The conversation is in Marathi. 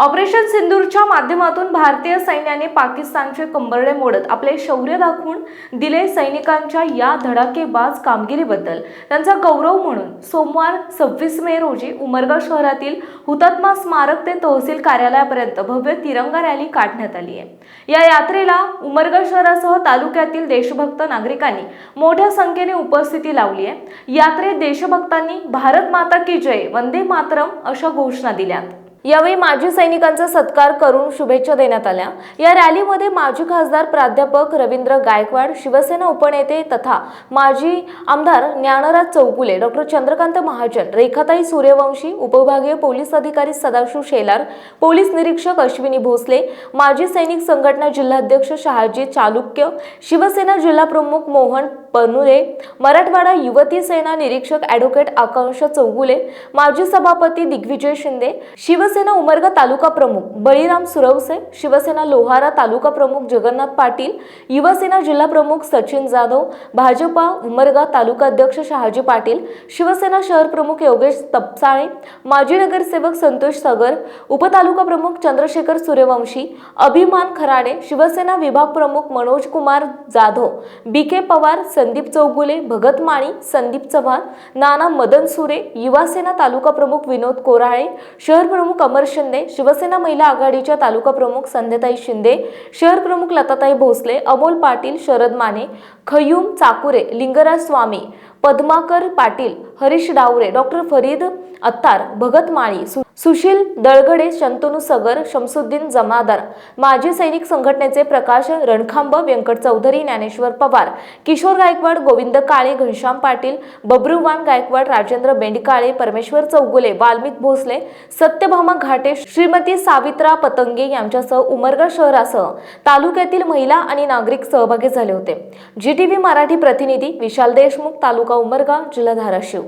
ऑपरेशन सिंदूरच्या माध्यमातून भारतीय सैन्याने पाकिस्तानचे कंबरडे मोडत आपले शौर्य दाखवून दिले सैनिकांच्या या धडाकेबाज कामगिरीबद्दल. त्यांचा गौरव म्हणून सोमवार सव्वीस मे रोजी उमरगा शहरातील हुतात्मा स्मारक ते तहसील कार्यालयापर्यंत भव्य तिरंगा रॅली काढण्यात आली आहे. या यात्रेला उमरगा शहरासह तालुक्यातील देशभक्त नागरिकांनी मोठ्या संख्येने उपस्थिती लावली आहे. यात्रेत देशभक्तांनी भारत माता की जय वंदे मातरम अशा घोषणा दिल्यात. यावेळी माजी सैनिकांचा सत्कार करून शुभेच्छा देण्यात आल्या. या रॅलीमध्ये माजी खासदार प्राध्यापक रवींद्र गायकवाड शिवसेना उपनेते तथा माजी आमदार ज्ञानराज चौगुले डॉक्टर चंद्रकांत महाजन रेखाताई सूर्यवंशी उपविभागीय पोलीस अधिकारी सदाशिव शेलार पोलीस निरीक्षक अश्विनी भोसले माजी सैनिक संघटना जिल्हाध्यक्ष शहाजी चालुक्य शिवसेना जिल्हा प्रमुख मोहन पनुरे मराठवाडा युवती सेना निरीक्षक ॲडव्होकेट आकांक्षा चौगुले माजी सभापती दिग्विजय शिंदे शिव शिवसेना उमरगा तालुका प्रमुख बळीराम सुरवसे शिवसेना लोहारा तालुका प्रमुख जगन्नाथ पाटील युवासेना जिल्हा प्रमुख सचिन जाधव भाजपा उमरगा तालुका अध्यक्ष शहाजी पाटील शिवसेना शहर प्रमुख योगेश तपसाळे माजी नगरसेवक संतोष सगर उपतालुका प्रमुख चंद्रशेखर सूर्यवंशी अभिमान खराडे शिवसेना विभाग प्रमुख मनोज कुमार जाधव बी के पवार संदीप चौगुले भगत माळी संदीप चव्हाण नाना मदन सुरे युवासेना तालुका प्रमुख विनोद कोराळे शहर प्रमुख कमर शिंदे शिवसेना महिला आघाडीच्या तालुका प्रमुख संध्याताई शिंदे शहर प्रमुख लताताई भोसले अमोल पाटील शरद माने खयूम चाकुरे लिंगराज स्वामी पद्माकर पाटील हरीश डावरे डॉक्टर फरीद अत्तार भगत माळी सुशील दळगडे शंतनू सगर शमसुद्दीन जमादार माजी सैनिक संघटनेचे प्रकाश रणखांब व्यंकट चौधरी ज्ञानेश्वर पवार किशोर गायकवाड गोविंद काळे घनश्याम पाटील बब्रुवान गायकवाड राजेंद्र बेंडकाळे परमेश्वर चौगुले वाल्मिक भोसले सत्यभामा घाटे श्रीमती सावित्रा पतंगे यांच्यासह उमरगा शहरासह तालुक्यातील महिला आणि नागरिक सहभागी झाले होते. जी टी व्ही मराठी प्रतिनिधी विशाल देशमुख तालुका उमरगा जिल्हा धाराशिव.